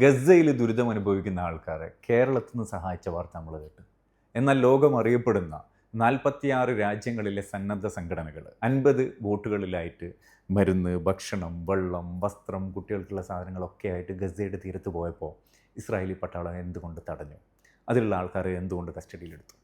ഗസയിൽ ദുരിതം അനുഭവിക്കുന്ന ആൾക്കാരെ കേരളത്തിൽ നിന്ന് സഹായിച്ച വാർത്ത നമ്മൾ കേട്ടു. എന്നാൽ ലോകം അറിയപ്പെടുന്ന നാൽപ്പത്തിയാറ് രാജ്യങ്ങളിലെ സന്നദ്ധ സംഘടനകൾ അൻപത് ബോട്ടുകളിലായിട്ട് മരുന്ന് ഭക്ഷണം വെള്ളം വസ്ത്രം കുട്ടികൾക്കുള്ള സാധനങ്ങളൊക്കെ ആയിട്ട് ഗസയുടെ തീരത്ത് പോയപ്പോൾ ഇസ്രായേലി പട്ടാളം എന്തുകൊണ്ട് തടഞ്ഞു? അതിലുള്ള ആൾക്കാരെ എന്തുകൊണ്ട് കസ്റ്റഡിയിലെടുത്തു?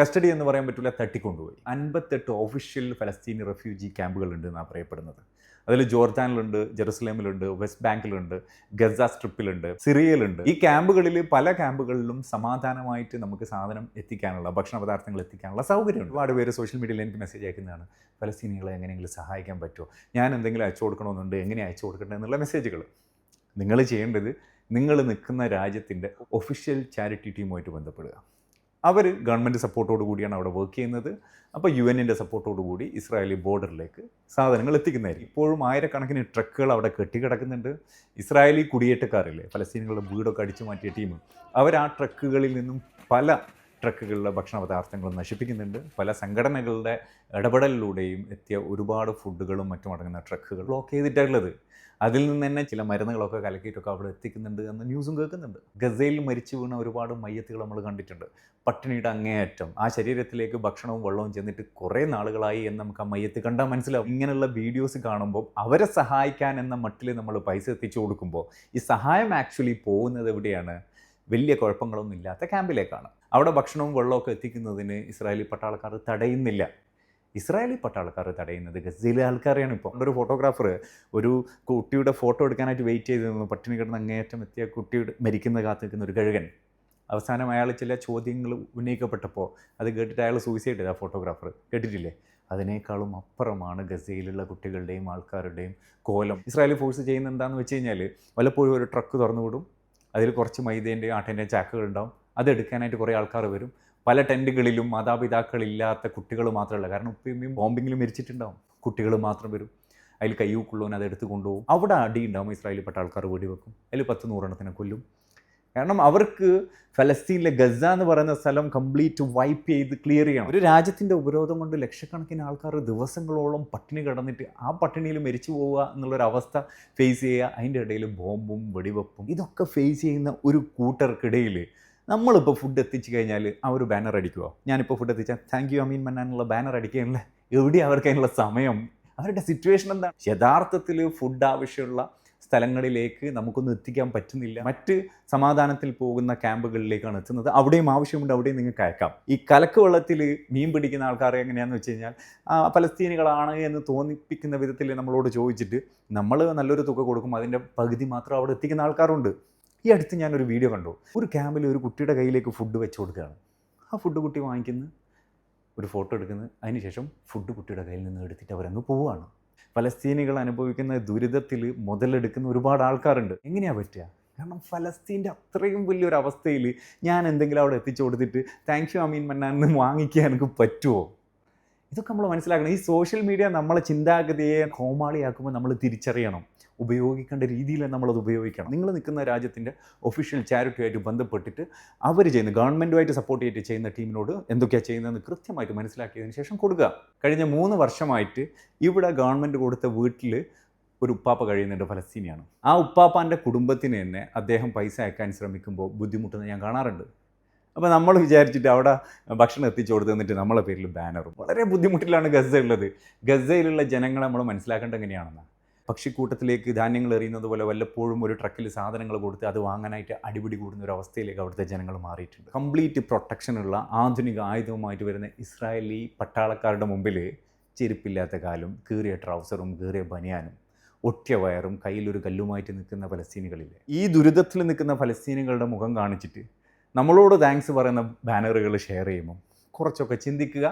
കസ്റ്റഡി എന്ന് പറയാൻ പറ്റില്ല തട്ടിക്കൊണ്ടുപോയി. അൻപത്തെട്ട് ഒഫീഷ്യൽ ഫലസ്തീനി റെഫ്യൂജി ക്യാമ്പുകളുണ്ട് എന്നാണ് പറയപ്പെടുന്നത്. അതിൽ ജോർജാനിലുണ്ട് ജെറുസലേമിലുണ്ട് വെസ്റ്റ് ബാങ്കിലുണ്ട് ഗസ സ്ട്രിപ്പിലുണ്ട് സിറിയയിലുണ്ട്. ഈ ക്യാമ്പുകളിൽ പല ക്യാമ്പുകളിലും സമാധാനമായിട്ട് നമുക്ക് സാധനം എത്തിക്കാനുള്ള ഭക്ഷണ പദാർത്ഥങ്ങൾ എത്തിക്കാനുള്ള സൗകര്യമുണ്ട്. ഒരുപാട് പേര് സോഷ്യൽ മീഡിയയിൽ എനിക്ക് മെസ്സേജ് അയക്കുന്നതാണ്. ഫലസ്തീനികളെ എങ്ങനെയെങ്കിലും സഹായിക്കാൻ പറ്റുമോ? ഞാൻ എന്തെങ്കിലും അയച്ചു കൊടുക്കണമെന്നുണ്ട് എങ്ങനെ അയച്ചു കൊടുക്കണ്ടേ എന്നുള്ള മെസ്സേജുകൾ നിങ്ങൾ ചെയ്യേണ്ടത് നിങ്ങൾ നിൽക്കുന്ന രാജ്യത്തിന്റെ ഒഫീഷ്യൽ ചാരിറ്റി ടീമുമായിട്ട് ബന്ധപ്പെടുക. അവർ ഗവൺമെന്റ് സപ്പോർട്ടോട് കൂടിയാണ് അവിടെ വർക്ക് ചെയ്യുന്നത്. അപ്പോൾ യു എന്നിന്റെ സപ്പോർട്ടോട് കൂടി ഇസ്രായേലി ബോർഡറിലേക്ക് സാധനങ്ങൾ എത്തിക്കുന്നതായിരിക്കും. ഇപ്പോഴും ആയിരക്കണക്കിന് ട്രക്കുകൾ അവിടെ കെട്ടിക്കിടക്കുന്നുണ്ട്. ഇസ്രായേലി കുടിയേറ്റക്കാരില്ലേ ഫലസ്തീനുകളുടെ വീടൊക്കെ അടിച്ചു മാറ്റിയ ടീം അവർ ആ ട്രക്കുകളിൽ നിന്നും പല ട്രക്കുകളിലെ ഭക്ഷണ പദാർത്ഥങ്ങൾ നശിപ്പിക്കുന്നുണ്ട്. പല സംഘടനകളുടെ ഇടപെടലിലൂടെയും എത്തിയ ഒരുപാട് ഫുഡുകളും മറ്റും അടങ്ങുന്ന ട്രക്കുകൾ ബ്ലോക്ക് ചെയ്തിട്ടുള്ളത്. അതിൽ നിന്ന് തന്നെ ചില മരുന്നുകളൊക്കെ കലക്കിയിട്ടൊക്കെ അവിടെ എത്തിക്കുന്നുണ്ട് എന്ന് ന്യൂസും കേൾക്കുന്നുണ്ട്. ഗസയിൽ മരിച്ചു വീണ ഒരുപാട് മയ്യത്തുകൾ നമ്മൾ കണ്ടിട്ടുണ്ട്. പട്ടിണിയുടെ അങ്ങേയറ്റം. ആ ശരീരത്തിലേക്ക് ഭക്ഷണവും വെള്ളവും ചെന്നിട്ട് കുറേ നാളുകളായി എന്ന് നമുക്ക് ആ മയ്യത്ത് കണ്ടാൽ മനസ്സിലാവും. ഇങ്ങനെയുള്ള വീഡിയോസ് കാണുമ്പോൾ അവരെ സഹായിക്കാൻ എന്ന മട്ടിൽ നമ്മൾ പൈസ എത്തിച്ചു കൊടുക്കുമ്പോൾ ഈ സഹായം ആക്ച്വലി പോകുന്നത് എവിടെയാണ്? വലിയ കുഴപ്പങ്ങളൊന്നും ഇല്ലാത്ത ക്യാമ്പിലേക്കാണ്. അവിടെ ഭക്ഷണവും വെള്ളമൊക്കെ എത്തിക്കുന്നതിന് ഇസ്രായേലി പട്ടാളക്കാർ തടയുന്നില്ല. ഇസ്രായേലി പട്ടാളക്കാർ തടയുന്നത് ഗസയിലെ ആൾക്കാരെയാണ് ഇപ്പോൾ. ഒരു ഫോട്ടോഗ്രാഫർ ഒരു കുട്ടിയുടെ ഫോട്ടോ എടുക്കാനായിട്ട് വെയിറ്റ് ചെയ്ത് നിന്നു. പട്ടിണി കിടന്ന് അങ്ങേയറ്റം എത്തിയ കുട്ടിയുടെ മരിക്കുന്ന കാത്തു നിൽക്കുന്ന ഒരു കഴുകൻ അവസാനം അയാൾ ചില ചോദ്യങ്ങൾ ഉന്നയിക്കപ്പെട്ടപ്പോൾ അത് കേട്ടിട്ട് അയാൾ സൂയിസൈഡ് ചെയ്ത. ഫോട്ടോഗ്രാഫർ കേട്ടിട്ടില്ലേ? അതിനേക്കാളും അപ്പുറമാണ് ഗസയിലുള്ള കുട്ടികളുടെയും ആൾക്കാരുടെയും കോലം. ഇസ്രായേലി ഫോഴ്സ് ചെയ്യുന്ന എന്താണെന്ന് വെച്ച് കഴിഞ്ഞാൽ വല്ലപ്പോഴും ഒരു ട്രക്ക് തുറന്നു വിടും അതിൽ കുറച്ച് മൈദേന്റെയും ആട്ടേന്റെയും ചാക്കുകൾ ഉണ്ടാവും അതെടുക്കാനായിട്ട് കുറേ ആൾക്കാർ വരും. പല ടെന്റുകളിലും മാതാപിതാക്കളില്ലാത്ത കുട്ടികൾ മാത്രമല്ല കാരണം ഉപ്പയും ബോംബിങ്ങിലും മരിച്ചിട്ടുണ്ടാവും. കുട്ടികൾ മാത്രം വരും. അതിൽ കയ്യൂക്കുള്ളവൻ അത് എടുത്ത് കൊണ്ടുപോകും. അവിടെ അടി ഉണ്ടാവും ഇസ്രായേലി പെട്ട ആൾക്കാർ വെടിവെക്കും. അതിൽ പത്ത് നൂറെണ്ണത്തിനെ കൊല്ലും. കാരണം അവർക്ക് ഫലസ്തീനിലെ ഗസ എന്ന് പറയുന്ന സ്ഥലം കംപ്ലീറ്റ് വൈപ്പ് ചെയ്ത് ക്ലിയർ ചെയ്യണം. ഒരു രാജ്യത്തിന്റെ ഉപരോധം കൊണ്ട് ലക്ഷക്കണക്കിന് ആൾക്കാർ ദിവസങ്ങളോളം പട്ടിണി കിടന്നിട്ട് ആ പട്ടിണിയിൽ മരിച്ചു പോവുക എന്നുള്ളൊരവസ്ഥ ഫേസ് ചെയ്യുക. അതിന്റെ ഇടയിൽ ബോംബും വെടിവെപ്പും ഇതൊക്കെ ഫേസ് ചെയ്യുന്ന ഒരു കൂട്ടർക്കിടയിൽ നമ്മളിപ്പോൾ ഫുഡ് എത്തിച്ചു കഴിഞ്ഞാൽ ആ ഒരു ബാനർ അടിക്കുമോ ഞാനിപ്പോൾ ഫുഡ് എത്തിച്ചാൽ താങ്ക് യു അമീൻ മന്നാനുള്ള ബാനർ അടിക്കാനുള്ള എവിടെ അവർക്ക് അതിനുള്ള സമയം. അവരുടെ സിറ്റുവേഷൻ എന്താണ്? യഥാർത്ഥത്തിൽ ഫുഡ് ആവശ്യമുള്ള സ്ഥലങ്ങളിലേക്ക് നമുക്കൊന്നും എത്തിക്കാൻ പറ്റുന്നില്ല. മറ്റ് സമാധാനത്തിൽ പോകുന്ന ക്യാമ്പുകളിലേക്കാണ് എത്തുന്നത്. അവിടെയും ആവശ്യമുണ്ട് അവിടെയും നിങ്ങൾക്ക് അയക്കാം. ഈ കലക്ക് വെള്ളത്തിൽ മീൻ പിടിക്കുന്ന ആൾക്കാരെ എങ്ങനെയാണെന്ന് വെച്ച് കഴിഞ്ഞാൽ പലസ്തീനികളാണ് എന്ന് തോന്നിപ്പിക്കുന്ന വിധത്തിൽ നമ്മളോട് ചോദിച്ചിട്ട് നമ്മൾ നല്ലൊരു തുക കൊടുക്കും അതിന്റെ പകുതി മാത്രം അവിടെ എത്തിക്കുന്ന ആൾക്കാരുണ്ട്. ഈ അടുത്ത് ഞാനൊരു വീഡിയോ കണ്ടു. ഒരു ക്യാമ്പിൽ ഒരു കുട്ടിയുടെ കയ്യിലേക്ക് ഫുഡ് വെച്ച് കൊടുക്കുകയാണ്. ആ ഫുഡ് കുട്ടി വാങ്ങിക്കുന്നു. ഒരു ഫോട്ടോ എടുക്കുന്നു. അതിനുശേഷം ഫുഡ് കുട്ടിയുടെ കയ്യിൽ നിന്ന് എടുത്തിട്ട് അവരങ്ങ് പോവുകയാണ്. ഫലസ്തീനികൾ അനുഭവിക്കുന്ന ദുരിതത്തിൽ മുതലെടുക്കുന്ന ഒരുപാട് ആൾക്കാരുണ്ട്. എങ്ങനെയാണ് പറ്റുക? കാരണം ഫലസ്തീന്റെ അത്രയും വലിയൊരു അവസ്ഥയിൽ ഞാൻ എന്തെങ്കിലും അവിടെ എത്തിച്ചു കൊടുത്തിട്ട് താങ്ക് യു അമീൻ മന്നാൻ വാങ്ങിക്കാൻ എനിക്ക് പറ്റുമോ ഇതൊക്കെ നമ്മൾ മനസ്സിലാക്കണം. ഈ സോഷ്യൽ മീഡിയ നമ്മളെ ചിന്താഗതിയെ കോമാളിയാക്കുമ്പോൾ നമ്മൾ തിരിച്ചറിയണം. ഉപയോഗിക്കേണ്ട രീതിയിൽ നമ്മളത് ഉപയോഗിക്കണം. നിങ്ങൾ നിൽക്കുന്ന രാജ്യത്തിന്റെ ഒഫീഷ്യൽ ചാരിറ്റിയായിട്ട് ബന്ധപ്പെട്ടിട്ട് അവർ ചെയ്യുന്ന ഗവൺമെന്റുമായിട്ട് സപ്പോർട്ട് ചെയ്തിട്ട് ചെയ്യുന്ന ടീമിനോട് എന്തൊക്കെയാണ് ചെയ്യുന്നതെന്ന് കൃത്യമായിട്ട് മനസ്സിലാക്കിയതിന് ശേഷം കൊടുക്കുക. കഴിഞ്ഞ മൂന്ന് വർഷമായിട്ട് ഇവിടെ ഗവൺമെന്റ് കൊടുത്ത വീട്ടിൽ ഒരു ഉപ്പാപ്പ കഴിയുന്നുണ്ട് ഫലസ്തീനിയാണ് ആ ഉപ്പാപ്പാന്റെ കുടുംബത്തിന് തന്നെ അദ്ദേഹം പൈസ അയക്കാൻ ശ്രമിക്കുമ്പോൾ ബുദ്ധിമുട്ടുന്നത് ഞാൻ കാണാറുണ്ട്. അപ്പോൾ നമ്മൾ വിചാരിച്ചിട്ട് അവിടെ ഭക്ഷണം എത്തിച്ചു കൊടുത്തു തന്നിട്ട് നമ്മളെ പേരിൽ ബാനറും. വളരെ ബുദ്ധിമുട്ടിലാണ് ഗസ ഗസയിലുള്ള ജനങ്ങളെ നമ്മൾ മനസ്സിലാക്കേണ്ടത് എങ്ങനെയാണെന്നാണ് പക്ഷിക്കൂട്ടത്തിലേക്ക് ധാന്യങ്ങൾ എറിയുന്നത് പോലെ വല്ലപ്പോഴും ഒരു ട്രക്കിൽ സാധനങ്ങൾ കൊടുത്ത് അത് വാങ്ങാനായിട്ട് അടിപിടി കൂടുന്ന ഒരു അവസ്ഥയിലേക്ക് അവിടുത്തെ ജനങ്ങൾ മാറിയിട്ടുണ്ട്. കംപ്ലീറ്റ് പ്രൊട്ടക്ഷനുള്ള ആധുനിക ആയുധവുമായിട്ട് വരുന്ന ഇസ്രായേലി പട്ടാളക്കാരുടെ മുമ്പിൽ ചെരുപ്പില്ലാത്ത കാലും കീറിയ ട്രൗസറും കീറിയ ബനിയാനും ഒറ്റ വയറും കയ്യിലൊരു കല്ലുമായിട്ട് നിൽക്കുന്ന ഫലസ്തീനികളില്ലേ? ഈ ദുരിതത്തിൽ നിൽക്കുന്ന ഫലസ്തീനികളുടെ മുഖം കാണിച്ചിട്ട് നമ്മളോട് താങ്ക്സ് പറയുന്ന ബാനറുകൾ ഷെയർ ചെയ്യുമ്പോൾ കുറച്ചൊക്കെ ചിന്തിക്കുക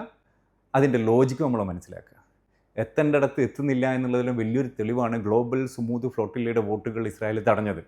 അതിന്റെ ലോജിക്ക് നമ്മൾ മനസ്സിലാക്കുക. എത്തേണ്ടിടത്ത് എത്തുന്നില്ല എന്നുള്ളതിലും വലിയൊരു തെളിവാണ് ഗ്ലോബൽ സുമൂത്ത് ഫ്ലോട്ടില്ലയുടെ വോട്ടുകൾ ഇസ്രായേൽ തടഞ്ഞത്.